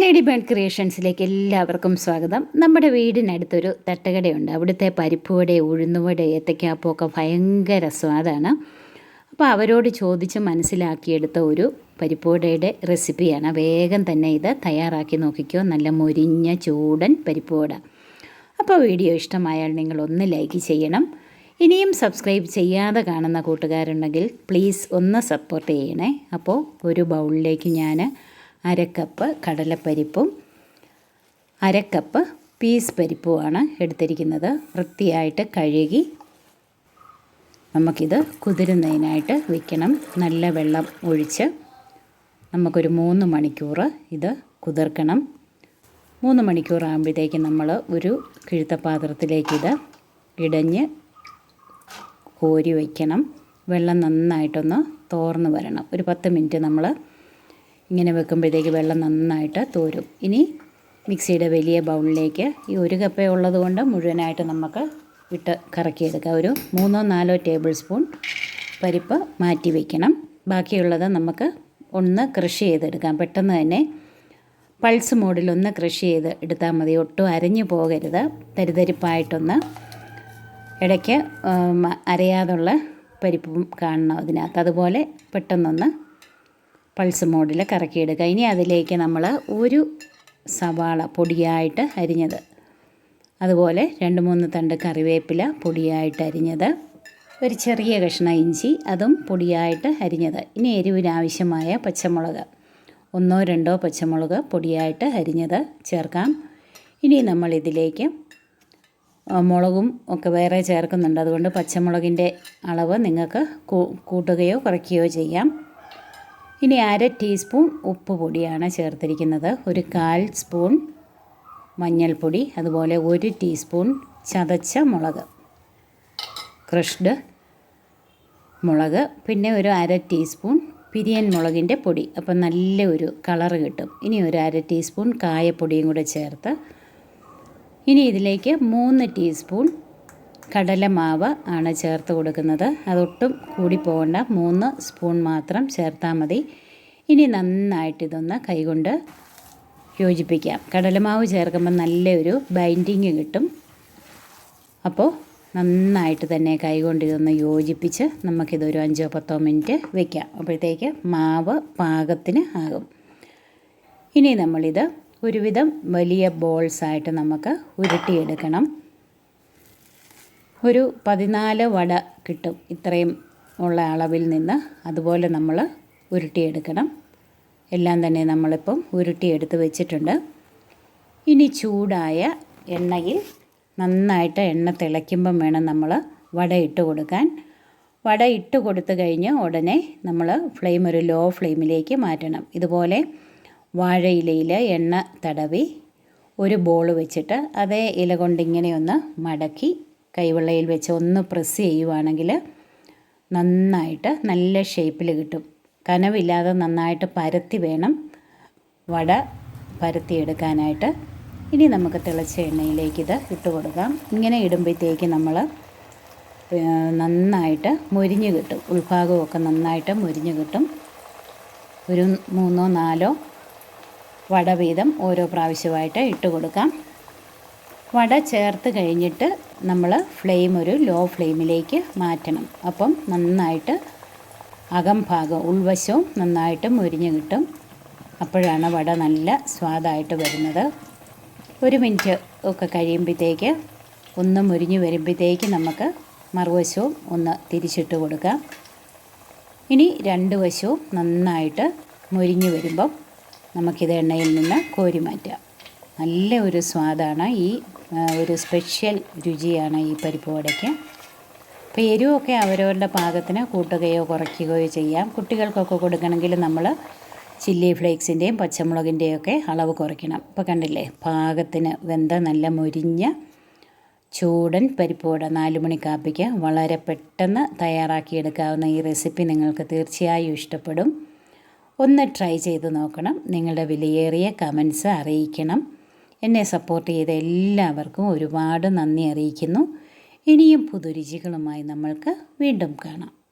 Lady burn ക്രിയേഷൻസിലേക്ക് എല്ലാവർക്കും സ്വാഗതം. നമ്മുടെ വീടിനടുത്തൊരു തട്ടുകടയുണ്ട്. അവിടുത്തെ പരിപ്പുവട ഉഴുന്നുവട ഏത്തക്കാപ്പമൊക്കെ ഭയങ്കര സ്വാദാണ് അപ്പോൾ അവരോട് ചോദിച്ച് മനസ്സിലാക്കിയെടുത്ത ഒരു പരിപ്പുവടയുടെ റെസിപ്പിയാണ്. വേഗം തന്നെ ഇത് തയ്യാറാക്കി നോക്കിക്കോ. നല്ല മൊരിഞ്ഞ ചൂടൻ പരിപ്പുവട. അപ്പോൾ വീഡിയോ ഇഷ്ടമായാൽ നിങ്ങൾ ഒന്ന് ലൈക്ക് ചെയ്യണം. ഇനിയും സബ്സ്ക്രൈബ് ചെയ്യാതെ കാണുന്ന കൂട്ടുകാരുണ്ടെങ്കിൽ പ്ലീസ് ഒന്ന് സപ്പോർട്ട് ചെയ്യണേ. അപ്പോൾ ഒരു ബൗളിലേക്ക് ഞാൻ അരക്കപ്പ് കടലപ്പരിപ്പും അരക്കപ്പ് പീസ് പരിപ്പുമാണ് എടുത്തിരിക്കുന്നത്. വൃത്തിയായിട്ട് കഴുകി നമുക്കിത് കുതിരുന്നതിനായിട്ട് വയ്ക്കണം നല്ല വെള്ളം ഒഴിച്ച് നമുക്കൊരു മൂന്ന് മണിക്കൂർ ഇത് കുതിർക്കണം. മൂന്ന് മണിക്കൂർ ആകുമ്പോഴത്തേക്ക് നമ്മൾ ഒരു കിഴുത്ത പാത്രത്തിലേക്കിത് ഇടഞ്ഞ് കോരി വയ്ക്കണം വെള്ളം നന്നായിട്ടൊന്ന് തോർന്ന് വരണം. ഒരു പത്ത് മിനിറ്റ് നമ്മൾ ഇങ്ങനെ വെക്കുമ്പോഴത്തേക്ക് വെള്ളം നന്നായിട്ട് തോരും. ഇനി മിക്സിയുടെ വലിയ ബൗളിലേക്ക് ഈ ഒരു കപ്പ ഉള്ളതുകൊണ്ട് മുഴുവനായിട്ട് നമുക്ക് ഇട്ട് കറക്കിയെടുക്കാം. ഒരു മൂന്നോ നാലോ ടേബിൾ സ്പൂൺ പരിപ്പ് മാറ്റി വയ്ക്കണം ബാക്കിയുള്ളത് നമുക്ക് ഒന്ന് കൃഷി ചെയ്തെടുക്കാം. പെട്ടെന്ന് തന്നെ പൾസ് മോഡിൽ ഒന്ന് കൃഷി ചെയ്ത് എടുത്താൽ മതി. ഒട്ടും അരഞ്ഞു പോകരുത്. തരിതരിപ്പായിട്ടൊന്ന് ഇടയ്ക്ക് അരയാതുള്ള പരിപ്പും കാണണം അതിനകത്ത്. അതുപോലെ പെട്ടെന്നൊന്ന് പൾസ് മോഡിൽ കറക്കിയെടുക്കുക ഇനി അതിലേക്ക് നമ്മൾ ഒരു സവാള പൊടിയായിട്ട് അരിഞ്ഞത്. അതുപോലെ രണ്ട് മൂന്ന് തണ്ട് കറിവേപ്പില പൊടിയായിട്ട് അരിഞ്ഞത്. ഒരു ചെറിയ കഷ്ണം ഇഞ്ചി അതും പൊടിയായിട്ട് അരിഞ്ഞത്. ഇനി എരിവിനാവശ്യമായ പച്ചമുളക്. ഒന്നോ രണ്ടോ പച്ചമുളക് പൊടിയായിട്ട് അരിഞ്ഞത് ചേർക്കാം. ഇനി നമ്മൾ ഇതിലേക്ക് മുളകും ഒക്കെ വേറെ ചേർക്കുന്നുണ്ട്. അതുകൊണ്ട് പച്ചമുളകിന്റെ അളവ് നിങ്ങൾക്ക് കൂട്ടുകയോ കുറയ്ക്കുകയോ ചെയ്യാം. ഇനി അര ടീസ്പൂൺ ഉപ്പ് പൊടിയാണ് ചേർത്തിരിക്കുന്നത്. ഒരു കാൽ സ്പൂൺ മഞ്ഞൾപ്പൊടി അതുപോലെ ഒരു ടീസ്പൂൺ ചതച്ച മുളക് ക്രഷ്ഡ് മുളക് പിന്നെ ഒരു അര ടീസ്പൂൺ പിരിയൻ മുളകിന്റെ പൊടി. അപ്പം നല്ല ഒരു കളറ് കിട്ടും. ഇനി ഒരു അര ടീസ്പൂൺ കായപ്പൊടിയും കൂടെ ചേർത്ത് ഇനി ഇതിലേക്ക് മൂന്ന് ടീസ്പൂൺ കടലമാവ് ആണ് ചേർത്ത് കൊടുക്കുന്നത്. അതൊട്ടും കൂടി പോകണ്ട. മൂന്ന് സ്പൂൺ മാത്രം ചേർത്താൽ മതി. ഇനി നന്നായിട്ട് ഇതൊന്ന് കൈകൊണ്ട് യോജിപ്പിക്കാം. കടലമാവ് ചേർക്കുമ്പോൾ നല്ലൊരു ബൈൻഡിങ് കിട്ടും. അപ്പോൾ നന്നായിട്ട് തന്നെ കൈകൊണ്ട് ഇതൊന്ന് യോജിപ്പിച്ച് നമുക്കിതൊരു അഞ്ചോ പത്തോ മിനിറ്റ് വെക്കാം. അപ്പോഴത്തേക്ക് മാവ് പാകത്തിന് ആകും. ഇനി നമ്മളിത് ഒരുവിധം വലിയ ബോൾസായിട്ട് നമുക്ക് ഉരുട്ടിയെടുക്കണം. ഒരു പതിനാല് വട കിട്ടും ഇത്രയും ഉള്ള അളവിൽ നിന്ന്. അതുപോലെ നമ്മൾ ഉരുട്ടിയെടുക്കണം. എല്ലാം തന്നെ നമ്മളിപ്പം ഉരുട്ടിയെടുത്ത് വെച്ചിട്ടുണ്ട്. ഇനി ചൂടായ എണ്ണയിൽ നന്നായിട്ട് എണ്ണ തിളയ്ക്കുമ്പം വേണം നമ്മൾ വട ഇട്ട് കൊടുക്കാൻ. വട ഇട്ട് കൊടുത്തു കഴിഞ്ഞ് ഉടനെ നമ്മൾ ഫ്ലെയിം ഒരു ലോ ഫ്ലെയിമിലേക്ക് മാറ്റണം. ഇതുപോലെ വാഴയിലയിൽ എണ്ണ തടവി ഒരു ബോൾ വെച്ചിട്ട് അതേ ഇല കൊണ്ടിങ്ങനെ ഒന്ന് മടക്കി കൈവെള്ളയിൽ വെച്ച് ഒന്ന് പ്രസ് ചെയ്യുവാണെങ്കിൽ നന്നായിട്ട് നല്ല ഷേപ്പിൽ കിട്ടും. കനവില്ലാതെ നന്നായിട്ട് പരത്തി വേണം വട പരത്തിയെടുക്കാനായിട്ട്. ഇനി നമുക്ക് തിളച്ച എണ്ണയിലേക്ക് ഇത് ഇട്ട് കൊടുക്കാം. ഇങ്ങനെ ഇടുമ്പോഴത്തേക്ക് നമ്മൾ നന്നായിട്ട് മൊരിഞ്ഞ് കിട്ടും. ഉൾഭാഗമൊക്കെ നന്നായിട്ട് മൊരിഞ്ഞ് കിട്ടും. ഒരു മൂന്നോ നാലോ വട വീതം ഓരോ പ്രാവശ്യമായിട്ട് ഇട്ട് കൊടുക്കാം. വട ചേർത്ത് കഴിഞ്ഞിട്ട് നമ്മൾ ഫ്ലെയിം ഒരു ലോ ഫ്ലെയിമിലേക്ക് മാറ്റണം. അപ്പം നന്നായിട്ട് അകം ഭാഗം ഉൾവശവും നന്നായിട്ട് മുരിഞ്ഞ് കിട്ടും. അപ്പോഴാണ് വട നല്ല സ്വാദായിട്ട് വരുന്നത്. ഒരു മിനിറ്റ് ഒക്കെ കഴിയുമ്പോഴത്തേക്ക് ഒന്ന് മുരിഞ്ഞ് വരുമ്പോഴത്തേക്ക് നമുക്ക് മറുവശവും ഒന്ന് തിരിച്ചിട്ട് കൊടുക്കാം. ഇനി രണ്ട് വശവും നന്നായിട്ട് മുരിഞ്ഞ് വരുമ്പം നമുക്കിത് എണ്ണയിൽ നിന്ന് കോരി മാറ്റാം. നല്ല ഒരു സ്വാദാണ്. ഈ ഒരു സ്പെഷ്യൽ രുചിയാണ് ഈ പരിപ്പ് വടയ്ക്ക് അപ്പോൾ എരിവൊക്കെ അവരവരുടെ പാകത്തിന് കൂട്ടുകയോ കുറയ്ക്കുകയോ ചെയ്യാം. കുട്ടികൾക്കൊക്കെ കൊടുക്കണമെങ്കിൽ നമ്മൾ ചില്ലി ഫ്ലേക്സിന്റെയും പച്ചമുളകിന്റെയും ഒക്കെ അളവ് കുറയ്ക്കണം. ഇപ്പോൾ കണ്ടില്ലേ? പാകത്തിന് വെന്ത നല്ല മുരിഞ്ഞ ചൂടൻ പരിപ്പോട നാല് മണി കാപ്പിക്ക് വളരെ പെട്ടെന്ന് തയ്യാറാക്കിയെടുക്കാവുന്ന ഈ റെസിപ്പി നിങ്ങൾക്ക് തീർച്ചയായും ഇഷ്ടപ്പെടും. ഒന്ന് ട്രൈ ചെയ്ത് നോക്കണം. നിങ്ങളുടെ വിലയേറിയ കമൻസ് അറിയിക്കണം. എന്നെ സപ്പോർട്ട് ചെയ്ത എല്ലാവർക്കും ഒരുപാട് നന്ദി അറിയിക്കുന്നു. ഇനിയും പുതുരുചികളുമായി നമ്മൾക്ക് വീണ്ടും കാണാം.